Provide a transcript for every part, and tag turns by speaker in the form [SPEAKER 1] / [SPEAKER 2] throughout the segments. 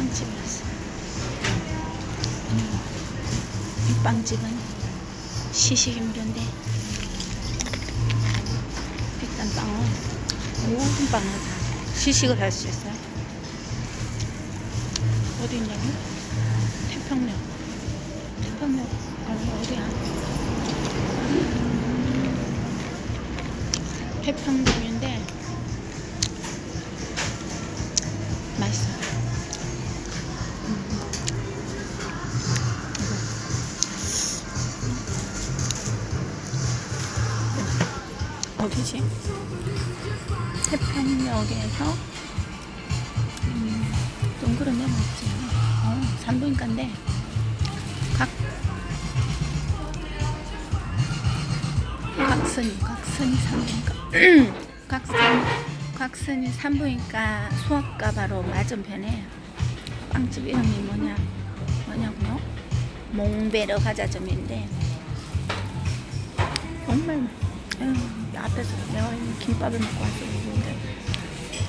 [SPEAKER 1] 빵집이었어. 음, 이 빵집은 시식이 무료인데 비싼 빵은 모든 빵을 다 시식을 할 수 있어요. 어디 있냐면 태평역. 태평역 아니 어디야? 태평역인 어디지? 태평역에서 음, 동그란 데 맞지? 어, 산부인과인데 각 각선이 각선이 산부인과 각선 각선이 산부인과 수학과 바로 맞은편에 빵집 이름이 뭐냐 뭐냐고요? 몽베르 과자점인데 정말 에휴, 앞에서 내가 이 김밥을 먹고 와서 먹는데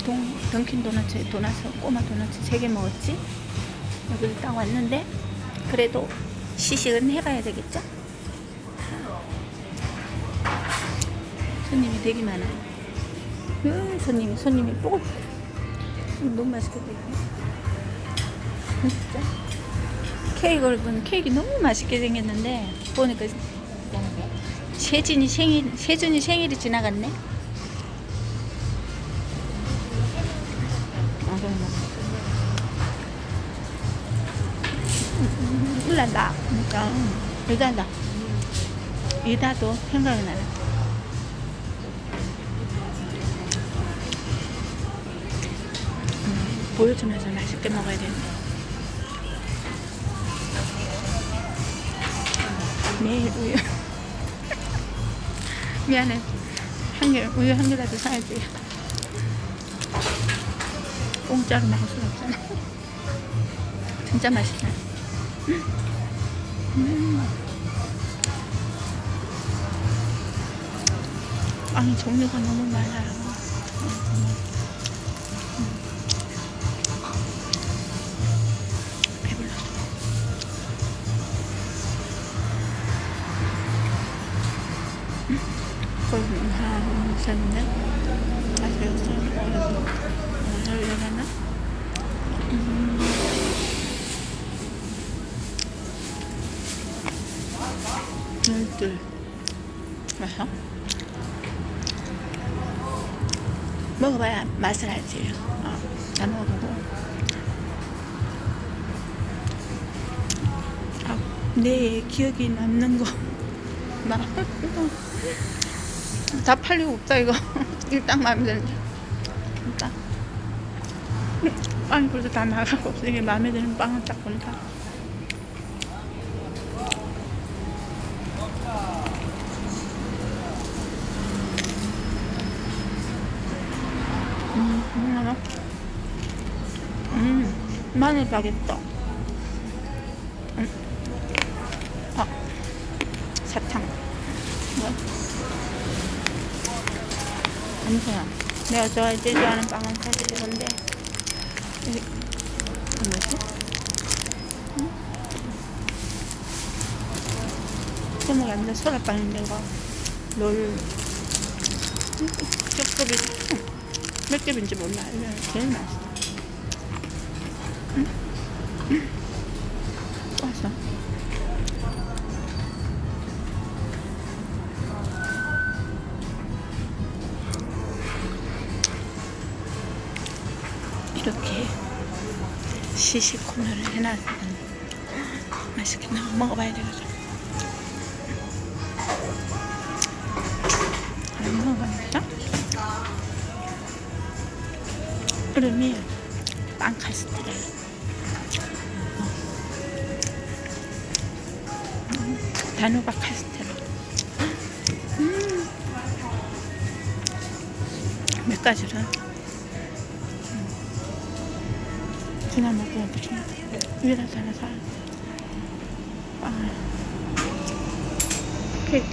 [SPEAKER 1] 동, 던킨 도너츠 도넛 꼬마 도넛 세 개 먹었지 여기 딱 왔는데 그래도 시식은 해봐야 되겠죠? 손님이 되게 많아요. 으, 손님이 손님이 뽀글 너무 맛있게 생겼네. 진짜 케이크를 보는 케이크 너무 맛있게 생겼는데 보니까 세진이 생일 세준이 생일이 지나갔네. 음, 일난다. 일단다. 이다도 생각이 나네. 음, 보여주면서 맛있게 먹어야 되는데. 매일 우유. 미안해. 한 개, 우유 한 개라도 사야지. 공짜로 먹을 수 없잖아. 진짜 맛있다. 음. 빵이 종류가 너무 많아요. 한 셋인데 아직 여섯 여덟 열하나 열둘 맛있어? 먹어봐야 맛을 알지 어, 다 먹어보고 아, 내 기억이 남는 거 나. 다 팔리고 없다 이거 이거 딱 마음에 드는데 진짜 빵이 벌써 다 나가고 이게 마음에 드는 빵은 딱 보니까 음, 음, 하나. 음, 마늘 바겠다. 음. 아, 사탕. 뭐야? 아무거나. 내가 좋아해 제일 좋아하는 빵은 사실 이건데. 뭐지? 응? 제목이 안 돼. 소라빵인데 이거. 롤. 쪽쪽이 몇 겹인지 몰라. 제일 맛있어. 응? 응? 이렇게 시식 코너를 해놨으면 맛있겠나 먹어봐야 되겠어. 안 먹어봐야겠다. 이름이 빵 카스테라. 음, 단호박 카스테라. 음. 몇 가지를 그냥 먹고 그죠? 위에다 하나 사. 빵을. 케이크.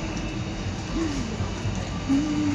[SPEAKER 1] 음.